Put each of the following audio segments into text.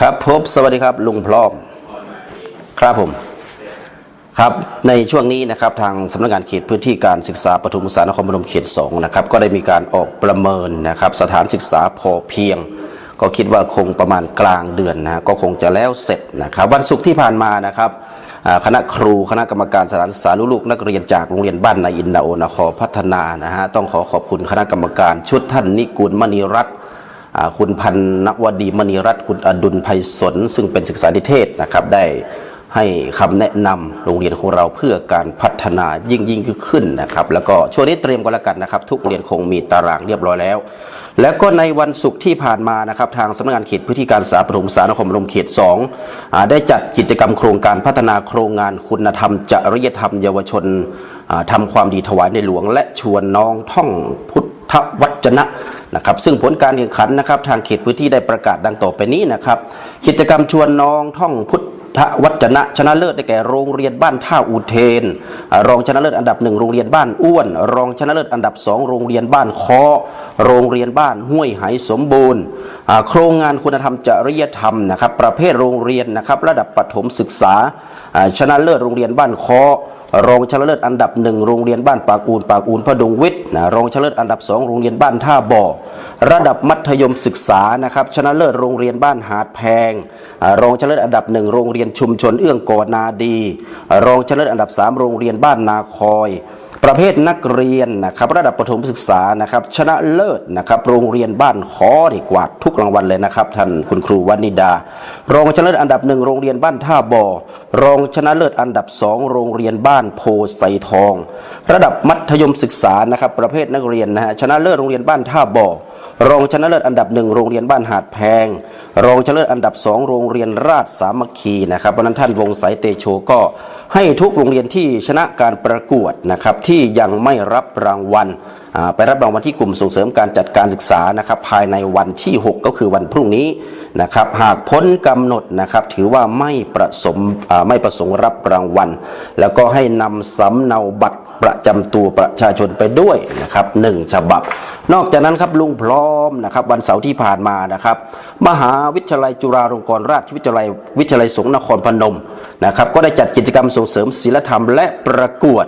ครับพบสวัสดีครับลุงพร้อมครับผมครับในช่วงนี้นะครับทางสำนักงานเขตพื้นที่การศึกษาปฐุมสารนครพนมเขต2นะครับก็ได้มีการออกประเมินนะครับสถานศึกษาพอเพียง ก็คิดว่าคงประมาณกลางเดือนนะก็คงจะแล้วเสร็จนะครับวันศุกร์ที่ผ่านมานะครับคณะครูคณะกรรมการสถานศึกษาลูกนักเรียนจากโรงเรียนบ้านนาอินนาโอนครพัฒนานะฮะต้องขอขอบคุณคณะกรรมการชุดท่านนิกุลมณีรัตน์ คุณพันนวดีมณีรัตน์คุณอดุลไพศลซึ่งเป็นศึกษานิเทศนะครับได้ให้คำแนะนำโรงเรียนของเราเพื่อการพัฒนายิ่งยิ่งขึ้นนะครับ แล้วก็ช่วงนี้เตรียมกันแล้วกันนะครับ ทุกโรงเรียนคงมีตารางเรียบร้อยแล้ว แล้วก็ในวันศุกร์ที่ผ่านมานะครับ ทางสำนักงานเขตพื้นที่การศึกษาปฐมสารนครพนมเขต2อ่าได้จัดกิจกรรมโครงการพัฒนาโครงงานคุณธรรม จริยธรรม เยาวชนอ่าทำความดีถวายในหลวง และชวนน้องท่องพุทธวจนะ นะครับซึ่งผลการแข่งขันนะครับทางเขตพื้นที่ได้ประกาศดังต่อไปนี้นะครับกิจกรรมชวนน้องท่องพุทธวัจนะชนะเลิศได้แก่โรงเรียนบ้านท่าอูเทน รองชนะเลิศอันดับหนึ่งโรงเรียนบ้านอ้วน รองชนะเลิศอันดับสองโรงเรียนบ้านคอโรงเรียนบ้านห้วยไหสมบูรณ์โครงงานคุณธรรมจริยธรรมนะครับ ประเภทโรงเรียนนะครับ ระดับประถมศึกษาชนะเลิศโรงเรียนบ้านคอรองชนะเลิศอันดับหนึ่งโรงเรียนบ้านปากอูนปากอูนพดุงวิทย์นะรองชนะเลิศอันดับสองโรงเรียนบ้านท่าบ่อระดับมัธยมศึกษานะครับชนะเลิศโรงเรียนบ้านหาดแพงรองชนะเลิศอันดับหนึ่งโรงเรียนชุมชนเอื้องกอนาดี รองชนะเลิศอันดับสามโรงเรียนบ้านนาคอย ประเภทนักเรียนนะครับระดับประถมศึกษานะครับชนะเลิศนะครับโรงเรียนบ้านขอดีกว่าทุกรางวัลเลยนะครับท่านคุณครูวนิดา รองชนะเลิศอันดับหนึ่งโรงเรียนบ้านท่าบ่อรองชนะเลิศอันดับสองโรงเรียนบ้านโพไซทอง ระดับมัธยมศึกษานะครับประเภทนักเรียนนะฮะชนะเลิศโรงเรียนบ้านท่าบ่อรองชนะเลิศอันดับหนึ่งโรงเรียนบ้านหาดแพง รองชนะเลิศอันดับสองโรงเรียนราชสามัคคีนะครับวันนั้นท่านวงสายเตโชก็ ให้ทุกโรงเรียนที่ชนะการประกวดนะครับที่ยังไม่รับรางวัลไปรับรางวัลที่กลุ่มส่งเสริมการจัดการศึกษานะครับภายในวันที่ 6 ก็คือวันพรุ่งนี้นะครับหากพ้นกำหนดนะครับถือว่าไม่ประสมไม่ประสงค์รับรางวัล แล้วก็ให้นำสำเนาบัตรประจำตัวประชาชนไปด้วยนะครับหนึ่งฉบับ นอกจากนั้นครับลุงพร้อมนะครับวันเสาร์ที่ผ่านมานะครับมหาวิทยาลัยจุฬาลงกรณราชวิทยาลัยวิทยาลัยสงฆ์นครพนมนะครับก็ได้จัดกิจกรรมสงเสริมศีลธรรมและประกวด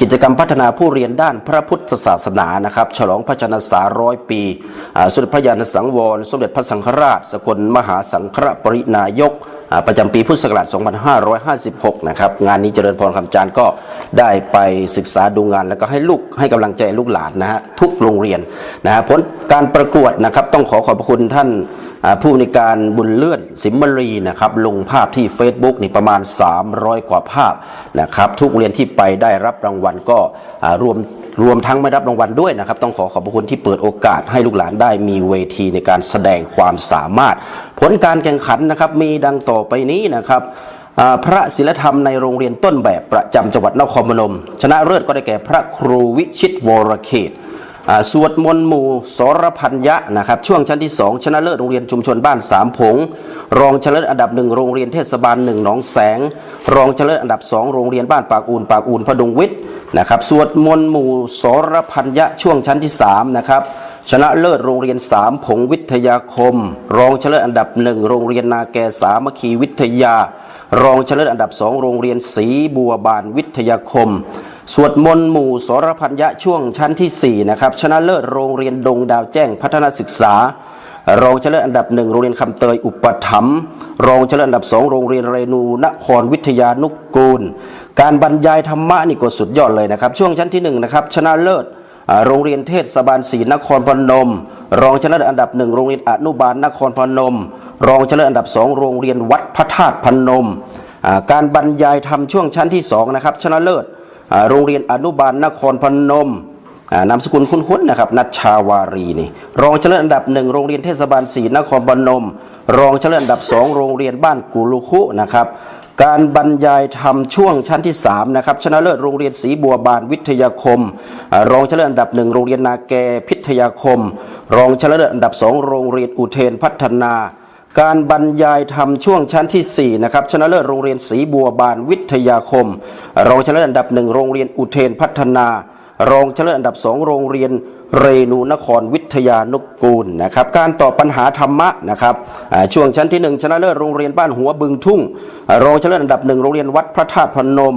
กิจกรรมพัฒนาผู้เรียนด้านพระพุทธศาสนานะครับ ฉลองพระชนมษาร้อยปีสมเด็จพระยาณสังวร สมเด็จพระสังฆราช สกลมหาสังฆปรินายก ประจำปีพุทธศักราช 2556 นะครับ งานนี้เจริญพรคำจานก็ได้ไปศึกษาดูงาน แล้วก็ให้ลูกให้กำลังใจลูกหลานนะฮะทุกโรงเรียนนะฮะผลการประกวดนะครับต้องขอขอบพระคุณท่าน ผู้ในการบุญเลื่อนสิมมรีนะครับลงภาพที่ Facebook นี่ประมาณ 300 กว่าภาพนะครับทุกโรงเรียนที่ไปได้รับรางวัลก็รวมรวมทั้งไม่รับรางวัลด้วยนะครับ ต้องขอขอบพระคุณที่เปิดโอกาสให้ลูกหลานได้มีเวทีในการแสดงความสามารถ ผลการแข่งขันนะครับมีดังต่อไปนี้นะครับพระศิลธรรมในโรงเรียนต้นแบบประจำจังหวัดนครพนม ชนะเลิศก็ได้แก่พระครูวิชิตวรเขต สวดมนต์หมู่สรพัญญะนะครับช่วงชั้นที่ 2 ชนะเลิศโรงเรียนชุมชนบ้านสามผง รองชนะเลิศอันดับหนึ่งโรงเรียนเทศบาลหนึ่งหนองแสง รองชนะเลิศอันดับสองโรงเรียนบ้านปากอูนปากอูนพดุงวิทย์นะครับสวดมนต์หมู่สรพัญญะช่วงชั้นที่3นะครับชนะเลิศโรงเรียนสามผงวิทยาคม รองชนะเลิศอันดับหนึ่งโรงเรียนนาแกสามัคคีวิทยา รองชนะเลิศอันดับสองโรงเรียนศรีบัวบานวิทยาคม สวดมนต์หมู่สรพัญญะช่วงชั้นที่ 4 นะครับ ชนะเลิศโรงเรียนดงดาวแจ้งพัฒนาศึกษา รองชนะเลิศอันดับหนึ่งโรงเรียนคำเตยอุปถัมภ์รองชนะเลิศอันดับสองโรงเรียนเรนูนครวิทยานุกกูล การบรรยายธรรมะนี่ก็สุดยอดเลยนะครับ ช่วงชั้นที่หนึ่งนะครับชนะเลิศโรงเรียนเทศบาลศรีนครพนม รองชนะเลิศอันดับหนึ่งโรงเรียนอนุบาลนครพนม รองชนะเลิศอันดับสองโรงเรียนวัดพระธาตุพนม การบรรยายธรรมช่วงชั้นที่สองนะครับชนะเลิศ โรงเรียนอนุบาลนครพนมนามสกุลคุ้นๆนะครับนัชชาวารีนี่รองชนะเลิศอันดับหนึ่งโรงเรียนเทศบาลศรีนครพนม รองชนะเลิศอันดับสองโรงเรียนบ้านกุลุคุนะครับการบรรยายธรรมช่วงชั้นที่3นะครับชนะเลิศโรงเรียนศรีบัวบานวิทยาคม รองชนะเลิศอันดับหนึ่งโรงเรียนนาแกพิทยาคม รองชนะเลิศอันดับสองโรงเรียนอุเทนพัฒนา การบรรยายธรรมช่วงชั้นที่ 4 นะครับ ชนะเลิศโรงเรียนศรีบัวบานวิทยาคม รองชนะเลิศอันดับหนึ่งโรงเรียนอุเทนพัฒนา รองชนะเลิศอันดับสองโรงเรียนเรนูนครวิทยานุกูลนะครับ การตอบปัญหาธรรมะนะครับช่วงชั้นที่หนึ่งชนะเลิศโรงเรียนบ้านหัวบึงทุ่ง รองชนะเลิศอันดับหนึ่งโรงเรียนวัดพระธาตุพนม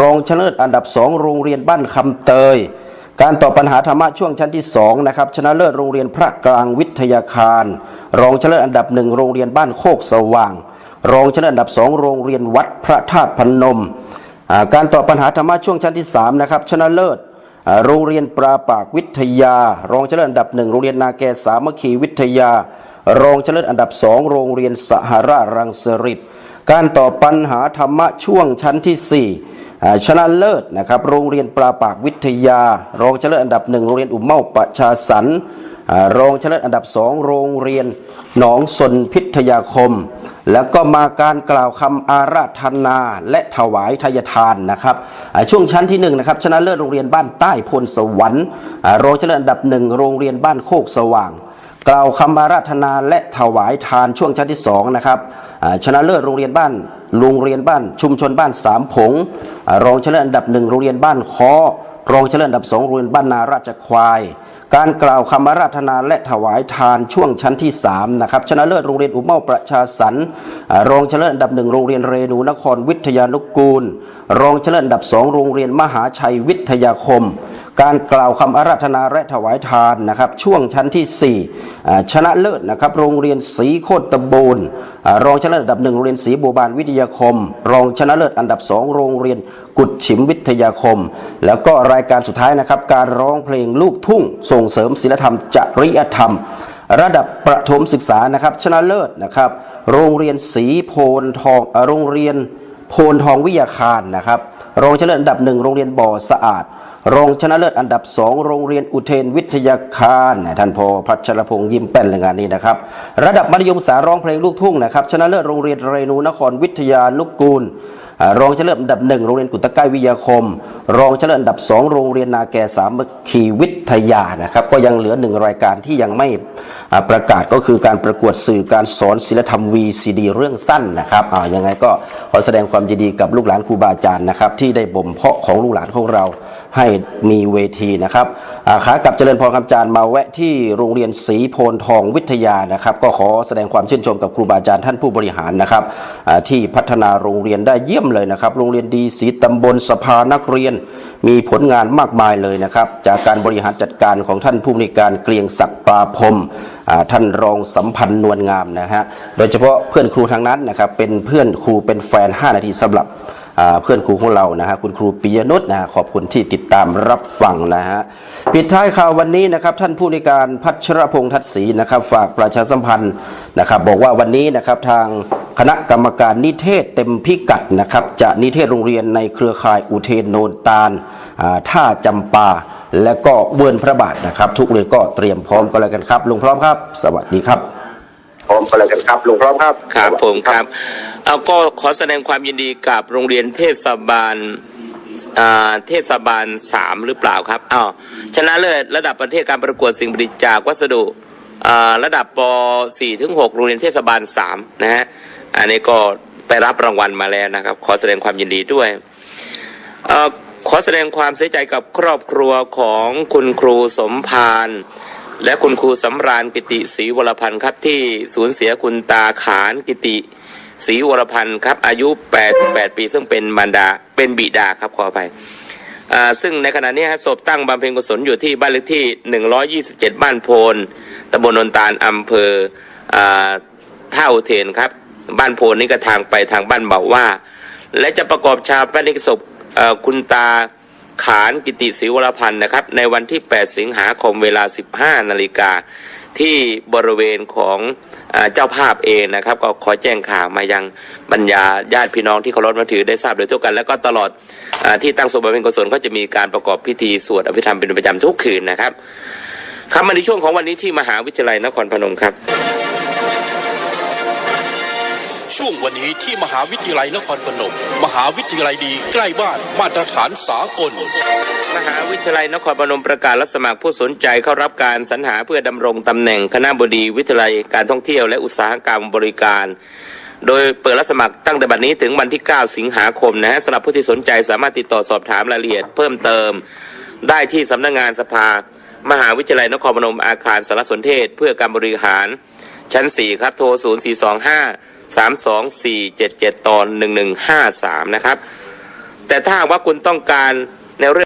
รองชนะเลิศอันดับสองโรงเรียนบ้านคำเตย การตอบปัญหาธรรมะช่วงชั้นที่2นะครับชนะเลิศโรงเรียนพระกลางวิทยาคาร รองชนะเลิศอันดับหนึ่งโรงเรียนบ้านโคกสว่าง รองชนะเลิศอันดับสองโรงเรียนวัดพระธาตุพนม การตอบปัญหาธรรมะช่วงชั้นที่3นะครับชนะเลิศอ่าโรงเรียนปราปากวิทยา รองชนะเลิศอันดับหนึ่งโรงเรียนนาแกสามัคคีวิทยา รองชนะเลิศอันดับสองโรงเรียนสหรารังสฤษการตอบปัญหาธรรมะช่วงชั้นที่4อ่ ชนะเลิศนะครับโรงเรียนปลาปากวิทยา รองชนะเลิศอันดับหนึ่งโรงเรียนอุมเมาประชาสรรค์รองชนะเลิศอันดับสองโรงเรียนหนองสนพิทยาคม แล้วก็มาการกล่าวคำอาราธนาและถวายทายทานนะครับช่วงชั้นที่หนึ่งนะครับชนะเลิศโรงเรียนบ้านใต้พลสวรรค์รองชนะเลิศอันดับหนึ่งโรงเรียนบ้านโคกสว่าง กล่าวคำอาราธนาและถวายทานช่วงชั้นที่สองนะครับชนะเลิศโรงเรียนบ้าน โรงเรียนบ้านชุมชนบ้านสามผงอรองชนะเลิศอันดับหนึ่งโรงเรียนบ้านคอรองชนะเลิศอันดับสองโรงเรียนบ้านนาราชควาย การกล่าวคำาราธนาและถวายทานช่วงชั้นที่3นะครับชนะเลิศโรงเรียนอุเมาประชาสรรรองชนะเลิศอันดับหนึ่งโรงเรียนเรนูนครวิทยานุกูล รองชนะเลิศอันดับสองโรงเรียนมหาชัยวิทยาคม การกล่าวคำอาราธนาและถวายทานนะครับ ช่วงชั้นที่4อ่ชนะเลิศนะครับ โรงเรียนศรีโคตรบูรณ์รองชนะเลิศอันดับหนึ่งโรงเรียนศรีบัวบานวิทยาคม รองชนะเลิศอันดับสองโรงเรียนกุดฉิมวิทยาคม แล้วก็รายการสุดท้ายนะครับ การร้องเพลงลูกทุ่ง ส่งเสริมศิลธรรมจริยธรรม ระดับประถมศึกษานะครับ ชนะเลิศนะครับ โรงเรียนศรีโพนทองโรงเรียน โพนทองวิทยาคารนะครับ รองชนะเลิศอันดับหนึ่งโรงเรียนบ่อสะอาด รองชนะเลิศอันดับสองโรงเรียนอุเทนวิทยาคารท่านพอพัชรพงษ์ยิ้มแป้นเลยงานนี้นะครับ ระดับมัธยมศึกษาร้องเพลงลูกทุ่งนะครับ ชนะเลิศโรงเรียนเรนูนครวิทยานุกกูล รองชนะเลิศอันดับหนึ่งโรงเรียนกุตใกล้วิทยาคม รองชนะเลิศอันดับสองโรงเรียนนาแกสามัคคีวิทยานะครับก็ยังเหลือหนึ่งรายการที่ยังไม่ประกาศก็คือการประกวดสื่อการสอนศิลธรรม VCD เรื่องสั้นนะครับอ่ายังไงก็ขอแสดงความยินดีกับลูกหลานครูบาอาจารย์นะครับที่ได้บ่มเพาะของลูกหลานของเรา ให้มีเวทีนะครับอาขากับเจริญพรคำจารย์มาแวะที่โรงเรียนศรีโพนทองวิทยานะครับ ก็ขอแสดงความชื่นชมกับครูบาอาจารย์ท่านผู้บริหารนะครับที่พัฒนาโรงเรียนได้เยี่ยมเลยนะครับ โรงเรียนดีศรีตำบลสภานักเรียน มีผลงานมากมายเลยนะครับ จากการบริหารจัดการของท่านผู้อำนวยการเกรียงศักดิ์ปราพรมท่านรองสัมพันธ์นวลงามนะฮะโดยเฉพาะเพื่อนครูทางนั้นนะครับเป็นเพื่อนครูเป็นแฟน 5 นาทีสำหรับ เพื่อนครูของเรานะฮะคุณครูปิยนุชนะฮะขอบคุณที่ติดตามรับฟังนะฮะปิดท้ายข่าววันนี้นะครับท่านผู้ในวยการพัชรพงษ์ทัศศรีนะครับฝากประชาสัมพันธ์นะครับบอกว่าวันนี้นะครับทางคณะกรรมการนิเทศเต็มพิกัดนะครับจะนิเทศโรงเรียนในเครือข่ายอุเทนโนนตาลอ่าท่าจำปา และก็เวิร์นพระบาทนะครับ ทุกเรียนก็เตรียมพร้อมก็แล้วกันครับลุงพร้อมครับ สวัสดีครับ พร้อมกันเลยกันครับลุงพร้อมครับครับผมครับ เอาก็ขอแสดงความยินดีกับโรงเรียนเทศบาลเทศบาลสามหรือเปล่าครับอ้าวชนะเลิศระดับประเทศการประกวดสิ่งปริจากวัสดุระดับป .4 ถึง6โรงเรียนเทศบาลสามนะฮะอันนี้ก็ไปรับรางวัลมาแล้วนะครับ ขอแสดงความยินดีด้วยอขอแสดงความเสียใจกับครอบครัวของคุณครูสมพานและคุณครูสำราญกิติศรีวรพันธ์ครับที่สูญเสียคุณตาขานกิติ ศรีวรพันธ์ครับอายุ 88 ปี ซึ่งเป็นมารดาเป็นบิดาครับขออภัยอ่าซึ่งในขณะนี้ฮะศพตั้งบำเพ็ญกุศลอยู่ที่บ้านเลขที่ 127 บ้านโพนตำบลนนตาลอำเภออ่าท่าอุเทนครับ บ้านโพนนี่ก็ทางไปทางบ้านเบาว่า และจะประกอบชาปนกิจศพคุณตาขานกิติศรีวรพันธ์นะครับ ในวันที่ 8 สิงหาคมเวลา 15 นาฬิกา ที่บริเวณของอเจ้าภาพเองนะครับ ก็ขอแจ้งข่าวมายังบรรยาญาติพี่น้องที่เคารพนับถือได้ทราบโดยทั่วกัน แล้วก็ตลอดอที่ตั้งศพบำเพ็ญกุศลก็จะมีการประกอบพิธีสวดอภิธรรมเป็นประจำทุกคืนนะครับครับมาในช่วงของวันนี้ที่มหาวิทยาลัยนครพนมครับ ช่วงวันนี้ที่มหาวิทยาลัยนครพนม มหาวิทยาลัยดีใกล้บ้านมาตรฐานสากล มหาวิทยาลัยนครพนมประกาศรับสมัครผู้สนใจเข้ารับการสรรหาเพื่อดำรงตำแหน่งคณะบดีวิทยาลัยการท่องเที่ยวและอุตสาหกรรมบริการ โดยเปิดรับสมัครตั้งแต่บัดนี้ถึงวันที่ 9 สิงหาคมนะฮะสำหรับผู้ที่สนใจสามารถติดต่อสอบถามรายละเอียดเพิ่มเติม ได้ที่สำนักงานสภา มหาวิทยาลัยนครพนมอาคารสารสนเทศ เพื่อการบริหารชั้น 4 ครับโทร 0 4 2 5 3 2 4 7 7ตอน1153นะครับ แต่ถ้าว่าคุณต้องการในเรื่อง